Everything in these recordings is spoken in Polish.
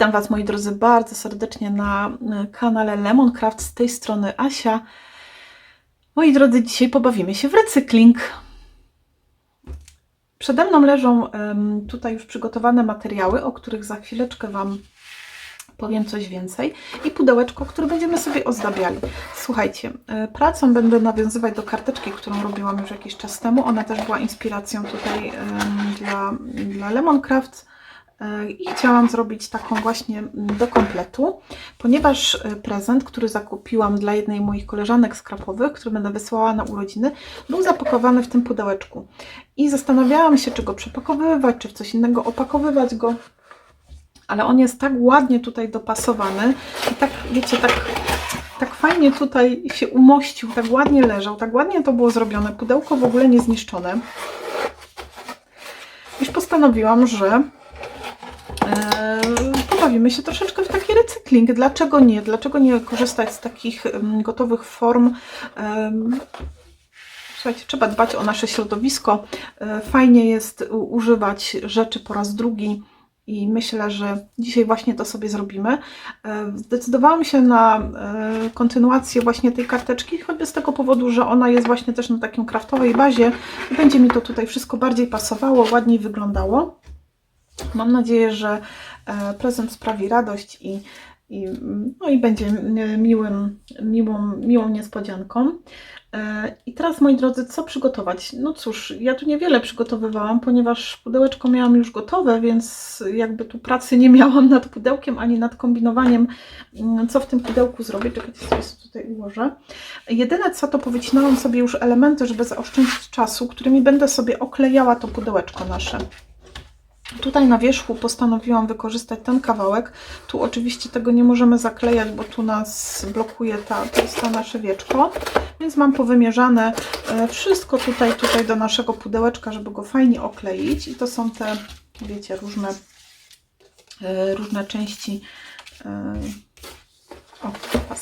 Witam Was moi drodzy bardzo serdecznie na e, kanale Lemoncraft z tej strony Asia. Moi drodzy, dzisiaj pobawimy się w recykling. Przede mną leżą tutaj już przygotowane materiały, o których za chwileczkę Wam powiem coś więcej i pudełeczko, które będziemy sobie ozdabiali. Słuchajcie, e, pracą będę nawiązywać do karteczki, którą robiłam już jakiś czas temu. Ona też była inspiracją tutaj dla, dla Lemoncraft i chciałam zrobić taką właśnie mm, do kompletu, ponieważ e, prezent, który zakupiłam dla jednej moich koleżanek skrapowych, który będę wysyłała na urodziny, był zapakowany w tym pudełeczku. I zastanawiałam się, czy go przepakowywać, czy w coś innego opakowywać go ale on jest tak ładnie tutaj dopasowany i tak, wiecie, tak, tak fajnie tutaj się umościł, tak ładnie leżał, tak ładnie to było zrobione, pudełko w ogóle nie zniszczone, iż postanowiłam, że pobawimy się troszeczkę w taki recykling. Dlaczego nie? Dlaczego nie korzystać z takich gotowych form? Słuchajcie, trzeba dbać o nasze środowisko. E, Fajnie jest używać rzeczy po raz drugi i myślę, że dzisiaj właśnie to sobie zrobimy. E, Zdecydowałam się na e, kontynuację właśnie tej karteczki, choćby z tego powodu, że ona jest właśnie też na takim kraftowej bazie i będzie mi to tutaj wszystko bardziej pasowało, ładniej wyglądało. Mam nadzieję, że prezent sprawi radość i, i, no i będzie e, miłym, miłą, miłą niespodzianką. E, I teraz, moi drodzy, co przygotować? No cóż, ja tu niewiele przygotowywałam, ponieważ pudełeczko miałam już gotowe, więc jakby tu pracy nie miałam nad pudełkiem ani nad kombinowaniem, mm, co w tym pudełku zrobię. Czekajcie, sobie tutaj ułożę. Jedyne co, to powycinałam sobie już elementy, żeby zaoszczędzić czasu, którymi będę sobie oklejała to pudełeczko nasze. Tutaj na wierzchu postanowiłam wykorzystać ten kawałek. Tu oczywiście tego nie możemy zaklejać, bo tu nas blokuje ta, to jest ta nasze wieczko. Więc mam powymierzane e, wszystko tutaj, tutaj do naszego pudełeczka, żeby go fajnie okleić. I to są te, wiecie, różne, e, różne części e, o,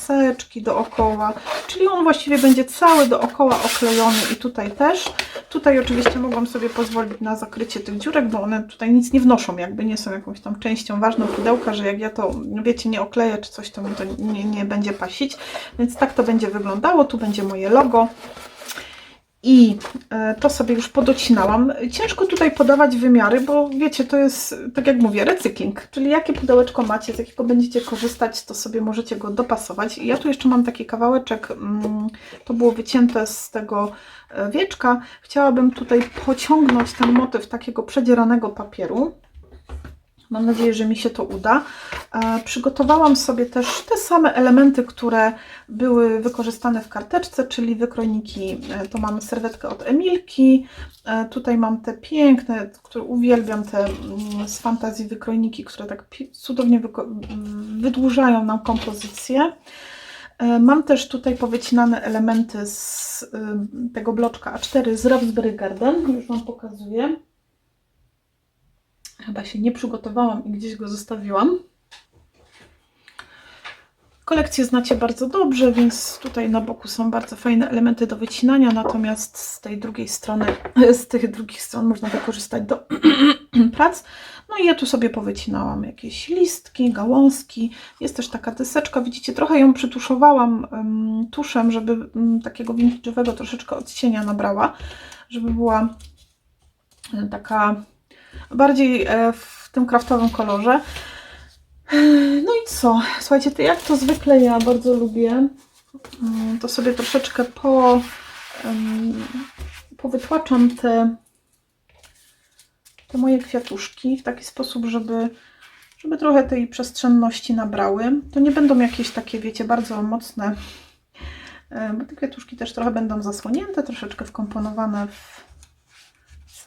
paseczki dookoła, czyli on właściwie będzie cały dookoła oklejony i tutaj też. Tutaj oczywiście mogłam sobie pozwolić na zakrycie tych dziurek, bo one tutaj nic nie wnoszą, jakby nie są jakąś tam częścią ważną pudełka, że jak ja to, wiecie, nie okleję czy coś, to mi to nie, nie będzie pasić. Więc tak to będzie wyglądało. Tu będzie moje logo. I e, to sobie już podocinałam. Ciężko tutaj podawać wymiary, bo wiecie, to jest, tak jak mówię, recykling. Czyli jakie pudełeczko macie, z jakiego będziecie korzystać, to sobie możecie go dopasować. I ja tu jeszcze mam taki kawałeczek, mm, to było wycięte z tego e, wieczka. Chciałabym tutaj pociągnąć ten motyw takiego przedzieranego papieru. Mam nadzieję, że mi się to uda. E, Przygotowałam sobie też te same elementy, które były wykorzystane w karteczce, czyli wykrojniki. E, To mamy serwetkę od Emilki. E, Tutaj mam te piękne, które uwielbiam, te mm, z fantazji wykrojniki, które tak cudownie wyko- wydłużają nam kompozycję. E, Mam też tutaj powycinane elementy z y, tego bloczka A4 z Raspberry Garden. Już Wam pokazuję. Chyba się nie przygotowałam i gdzieś go zostawiłam. Kolekcję znacie bardzo dobrze, więc tutaj na boku są bardzo fajne elementy do wycinania, natomiast z tej drugiej strony, z tych drugich stron można wykorzystać do prac. No i ja tu sobie powycinałam jakieś listki, gałązki. Jest też taka deseczka, widzicie, trochę ją przytuszowałam um, tuszem, żeby um, takiego vintage'owego troszeczkę odcienia nabrała, żeby była e, taka bardziej e, w tym kraftowym kolorze. No i co? Słuchajcie, to jak to zwykle ja bardzo lubię, mm, to sobie troszeczkę po, powytłaczam te, te moje kwiatuszki w taki sposób, żeby, żeby trochę tej przestrzenności nabrały. To nie będą jakieś takie, wiecie, bardzo mocne, e, bo te kwiatuszki też trochę będą zasłonięte, troszeczkę wkomponowane w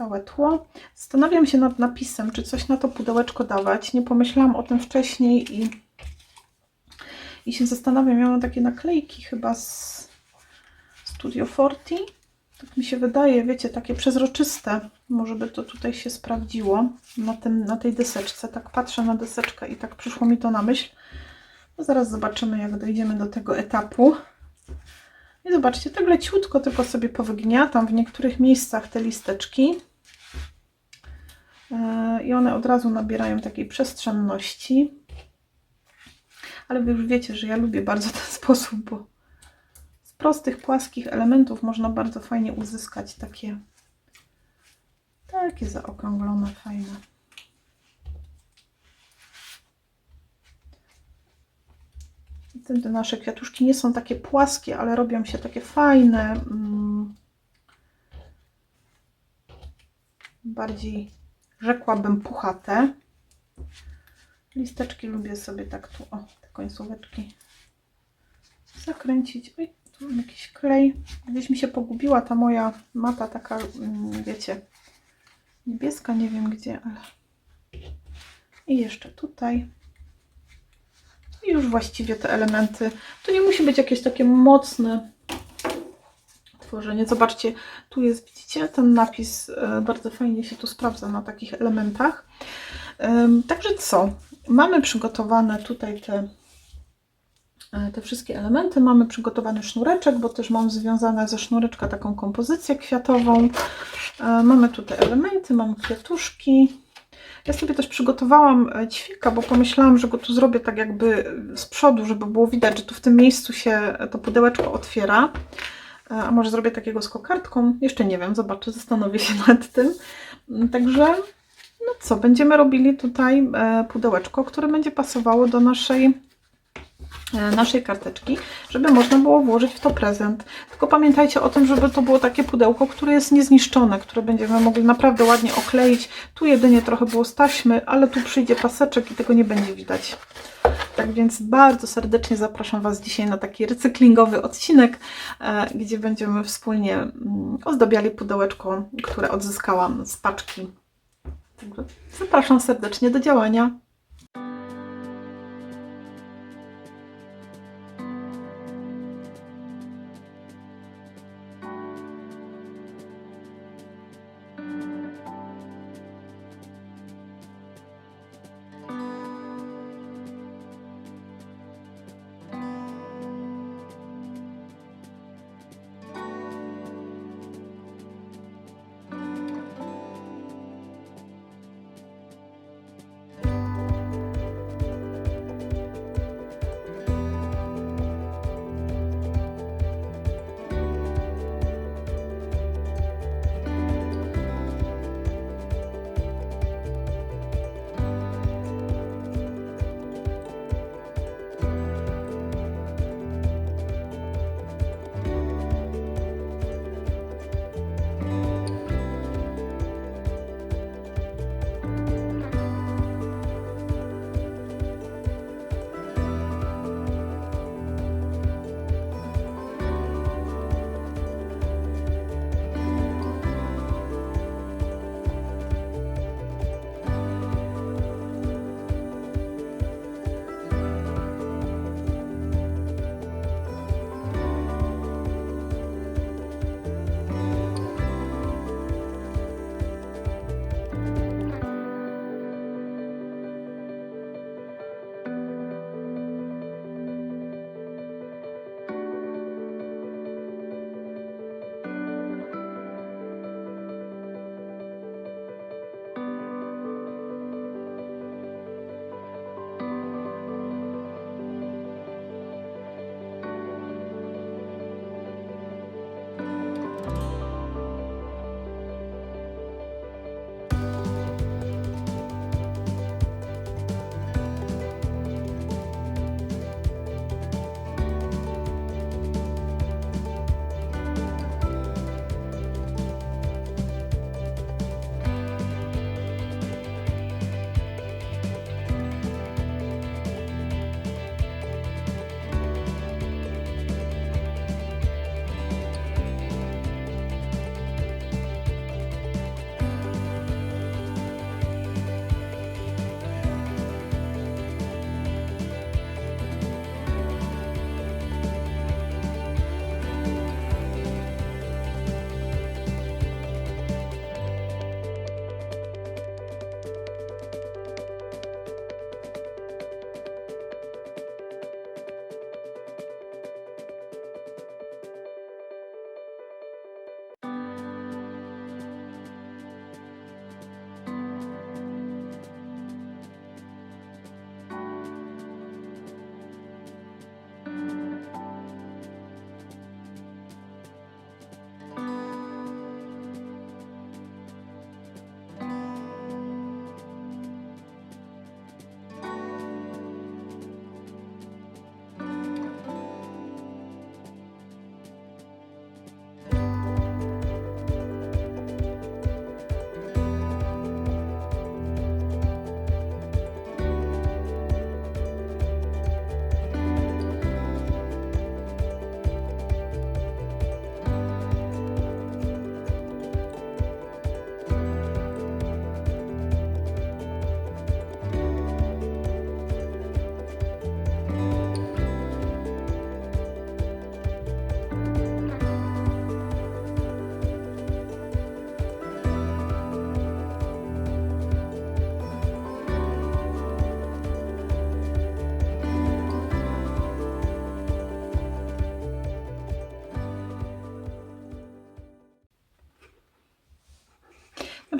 całe tło. Zastanawiam się nad napisem, czy coś na to pudełeczko dawać. Nie pomyślałam o tym wcześniej i, i się zastanawiam. Miałam takie naklejki chyba z Studio Forti. Tak mi się wydaje, wiecie, takie przezroczyste. Może by to tutaj się sprawdziło na, tym, na tej deseczce. Tak patrzę na deseczkę i tak przyszło mi to na myśl. No zaraz zobaczymy, jak dojdziemy do tego etapu. I zobaczcie, tak leciutko tylko sobie powygniatam w niektórych miejscach te listeczki. E, I one od razu nabierają takiej przestrzenności. ale wy już wiecie, że ja lubię bardzo ten sposób, bo z prostych, płaskich elementów można bardzo fajnie uzyskać takie takie zaokrąglone, fajne. Te nasze kwiatuszki nie są takie płaskie, ale robią się takie fajne. mm, Bardziej rzekłabym puchate. Listeczki lubię sobie tak tu, o, te końcóweczki zakręcić. Oj, tu mam jakiś klej. Gdzieś mi się pogubiła ta moja mata taka, mm, wiecie, niebieska, nie wiem gdzie, ale... I jeszcze tutaj. I już właściwie te elementy. To nie musi być jakieś takie mocne tworzenie. Zobaczcie, tu jest, widzicie, ten napis e, bardzo fajnie się tu sprawdza na takich elementach. Em, Także co? Mamy przygotowane tutaj te, e, te wszystkie elementy. Mamy przygotowany sznureczek, bo też mam związane ze sznureczka taką kompozycję kwiatową. E, Mamy tutaj elementy, mamy kwiatuszki. Ja sobie też przygotowałam ćwieka, bo pomyślałam, że go tu zrobię tak jakby z przodu, żeby było widać, że tu w tym miejscu się to pudełeczko otwiera. A może zrobię takiego z kokardką? Jeszcze nie wiem, zobaczę, zastanowię się nad tym. Także, no co, będziemy robili tutaj e, pudełeczko, które będzie pasowało do naszej e, naszej karteczki, żeby można było włożyć w to prezent. Tylko pamiętajcie o tym, żeby to było takie pudełko, które jest niezniszczone, które będziemy mogli naprawdę ładnie okleić. Tu jedynie trochę było z taśmy, ale tu przyjdzie paseczek i tego nie będzie widać. Tak więc bardzo serdecznie zapraszam Was dzisiaj na taki recyklingowy odcinek, e, gdzie będziemy wspólnie mm, ozdabiali pudełeczko, które odzyskałam z paczki. Zapraszam serdecznie do działania.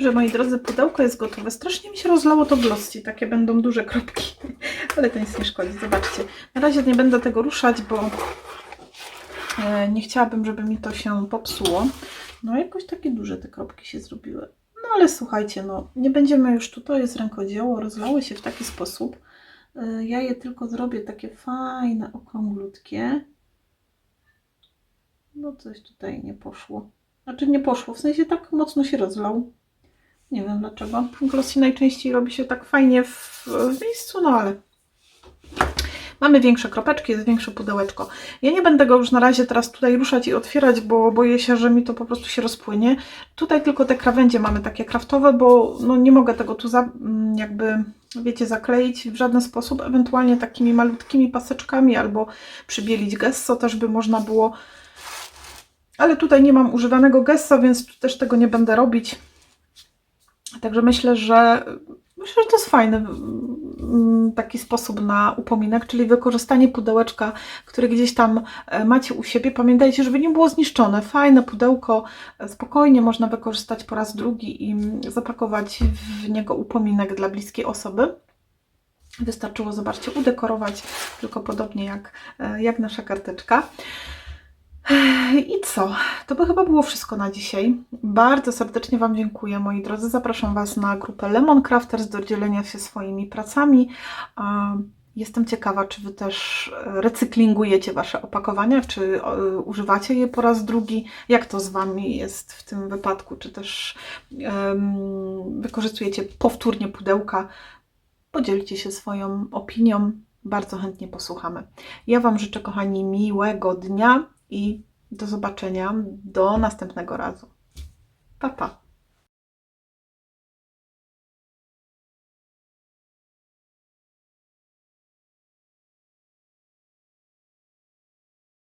Dobrze, moi drodzy, pudełko jest gotowe. Strasznie mi się rozlało to glossy, takie będą duże kropki, ale to nic nie szkodzi. Zobaczcie, na razie nie będę tego ruszać, bo e, nie chciałabym, żeby mi to się popsuło. No jakoś takie duże te kropki się zrobiły. No ale słuchajcie, no nie będziemy już tu, to jest rękodzieło, rozlały się w taki sposób. E, Ja je tylko zrobię takie fajne, okrąglutkie. No coś tutaj nie poszło. Znaczy nie poszło, w sensie tak mocno się rozlał. Nie wiem dlaczego. Glossy najczęściej robi się tak fajnie w, w miejscu, no ale mamy większe kropeczki, jest większe pudełeczko. Ja nie będę go już na razie teraz tutaj ruszać i otwierać, bo boję się, że mi to po prostu się rozpłynie. Tutaj tylko te krawędzie mamy takie kraftowe, bo no nie mogę tego tu za, mm, jakby, wiecie, zakleić w żaden sposób. Ewentualnie takimi malutkimi paseczkami albo przybielić gesso też by można było. Ale tutaj nie mam używanego gessa, więc też tego nie będę robić. Także myślę, że myślę, że to jest fajny mm, taki sposób na upominek, czyli wykorzystanie pudełeczka, które gdzieś tam e, macie u siebie. Pamiętajcie, żeby nie było zniszczone. Fajne pudełko, e, spokojnie można wykorzystać po raz drugi i zapakować w niego upominek dla bliskiej osoby. Wystarczyło, zobaczcie, udekorować, tylko podobnie jak, e, jak nasza karteczka. I co? To by chyba było wszystko na dzisiaj. Bardzo serdecznie Wam dziękuję, moi drodzy. Zapraszam Was na grupę Lemon Crafters do dzielenia się swoimi pracami. Jestem ciekawa, czy Wy też recyklingujecie Wasze opakowania, czy używacie je po raz drugi. Jak to z Wami jest w tym wypadku? Czy też em, wykorzystujecie powtórnie pudełka? Podzielcie się swoją opinią. Bardzo chętnie posłuchamy. Ja Wam życzę, kochani, miłego dnia i do zobaczenia do następnego razu. Pa, pa.